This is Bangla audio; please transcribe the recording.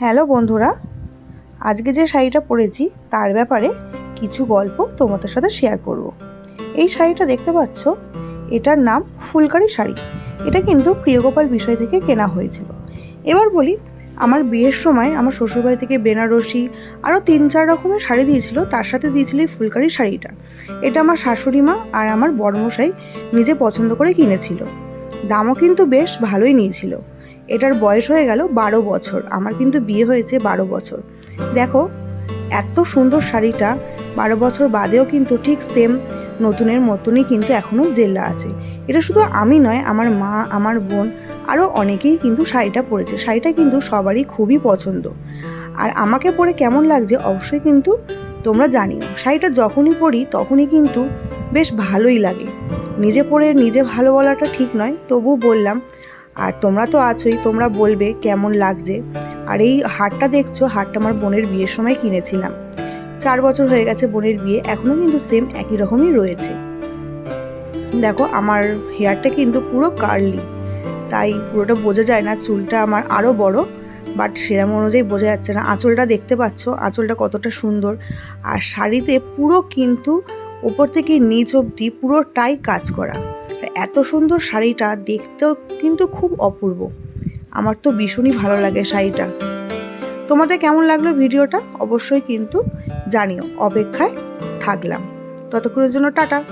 হ্যালো বন্ধুরা, আজকে যে শাড়িটা পরেছি তার ব্যাপারে কিছু গল্প তোমাদের সাথে শেয়ার করব। এই শাড়িটা দেখতে পাচ্ছ, এটার নাম ফুলকারি শাড়ি। এটা কিন্তু প্রিয়গোপাল বিষয় থেকে কেনা হয়েছিল। এবার বলি, আমার বিয়ের সময় আমার শ্বশুরবাড়ি থেকে বেনারসি আরও তিন চার রকমের শাড়ি দিয়েছিল, তার সাথে দিয়েছিল এই ফুলকারি শাড়িটা। এটা আমার শাশুড়ি মা আর আমার বড়মশাই নিজে পছন্দ করে কিনেছিল। দামও কিন্তু বেশ ভালোই নিয়েছিল। এটার বয়স হয়ে গেল বারো বছর। আমার কিন্তু বিয়ে হয়েছে বারো বছর। দেখো, এত সুন্দর শাড়িটা বারো বছর বাদেও কিন্তু ঠিক সেম নতুনের মতনই কিন্তু এখনও জেল্লা আছে। এটা শুধু আমি নয়, আমার মা, আমার বোন আরও অনেকেই কিন্তু শাড়িটা পরেছে। শাড়িটা কিন্তু সবারই খুবই পছন্দ। আর আমাকে পরে কেমন লাগছে অবশ্যই কিন্তু তোমরা জানিও। শাড়িটা যখনই পরি তখনই কিন্তু বেশ ভালোই লাগে। নিজে পরে নিজে ভালো বলাটা ঠিক নয় তবু বললাম আর তোমরা তো আছোই, তোমরা বলবে কেমন লাগছে। আর এই হারটা দেখছ, হারটা আমার বোনের বিয়ের সময় কিনেছিলাম। চার বছর হয়ে গেছে বোনের বিয়ে এখনও কিন্তু সেম একই রকমই রয়েছে। দেখো, আমার হেয়ারটা কিন্তু পুরো কার্লি তাই পুরোটা বোঝা যায় না চুলটা আমার আরও বড় বাট সেরকম অনুযায়ী বোঝা যাচ্ছে না। আঁচলটা দেখতে পাচ্ছ, আঁচলটা কতটা সুন্দর। আর শাড়িতে পুরো কিন্তু ওপর থেকে নিচ অবধি পুরোটাই কাজ করা। এত সুন্দর শাড়িটা দেখতেও কিন্তু খুব অপূর্ব। আমার তো ভীষণই ভালো লাগে শাড়িটা। তোমাদের কেমন লাগল ভিডিওটা? অবশ্যই কিন্তু জানিও। অপেক্ষায় থাকলাম। ততক্ষণের জন্য টাটা।